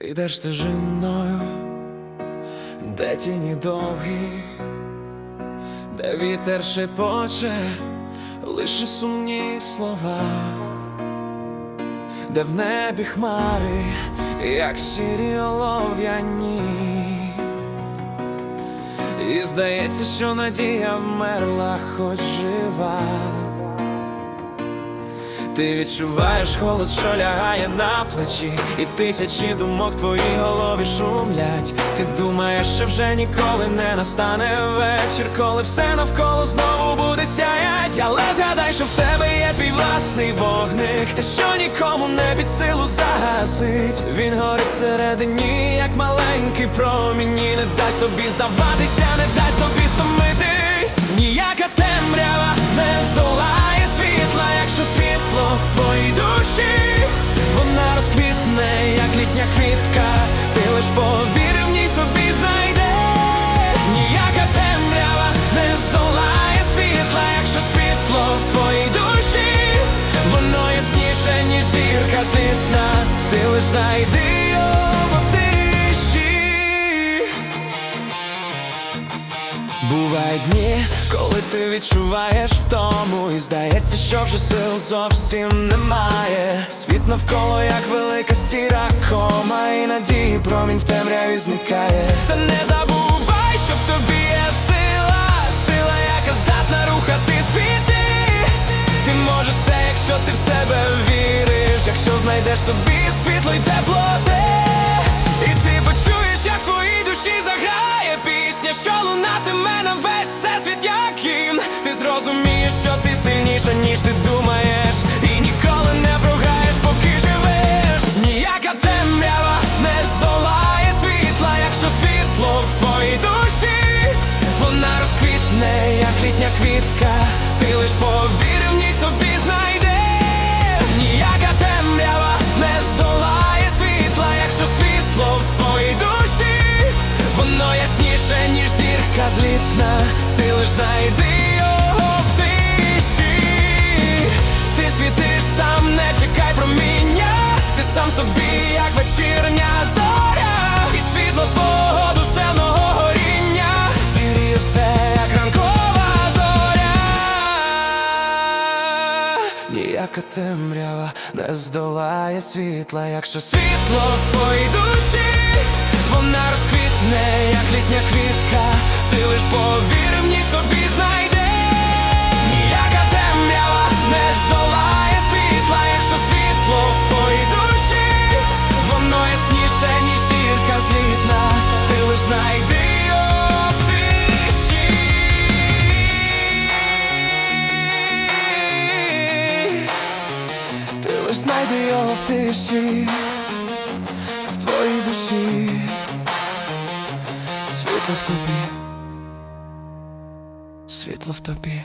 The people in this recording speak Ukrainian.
Ти йдеш стежиною, де тіні довгі, де вітер шепоче, лише сумні слова, де в небі хмари, як сірі олов'яні. І здається, що надія вмерла, хоч жива. Ти відчуваєш холод, що лягає на плечі, і тисячі думок твоїй голові шумлять. Ти думаєш, що вже ніколи не настане вечір, коли все навколо знову буде сяять. Але згадай, що в тебе є твій власний вогник, те, що нікому не під силу загасить. Він горить всередині, як маленький промінь, і не дасть тобі здаватися, не дасть тобі розквітне, квітка, ти лиш повір в ній собі знайде. Ніяка темрява не здолає світла, якщо світло в твоїй душі, воно ясніше, ніж зірка злітна, ти лиш знайди його тиші. Бувають дні, коли ти відчуваєш втому І здається, що вже сил зовсім немає Світ навколо, як велика сіра І промінь в темряві зникає. Та не забувай, що в тобі є сила. Сила, яка здатна рухати світи. Ти можеш все, якщо ти в себе віриш. Якщо знайдеш собі світло й теплоте І ти почуєш, як твої душі заграє квітка, ти лиш повір в ній собі знайде. Ніяка темрява не здолає світла, якщо світло в твоїй душі, воно ясніше, ніж зірка злітна, ти лиш знайди його в тиші. Ти світиш сам, не чекай проміння, ти сам собі, Ніяка темрява не здолає світла, якщо світло в твоїй душі, знайди його в тиші, в твоїй душі, світло в тобі, світло в тобі.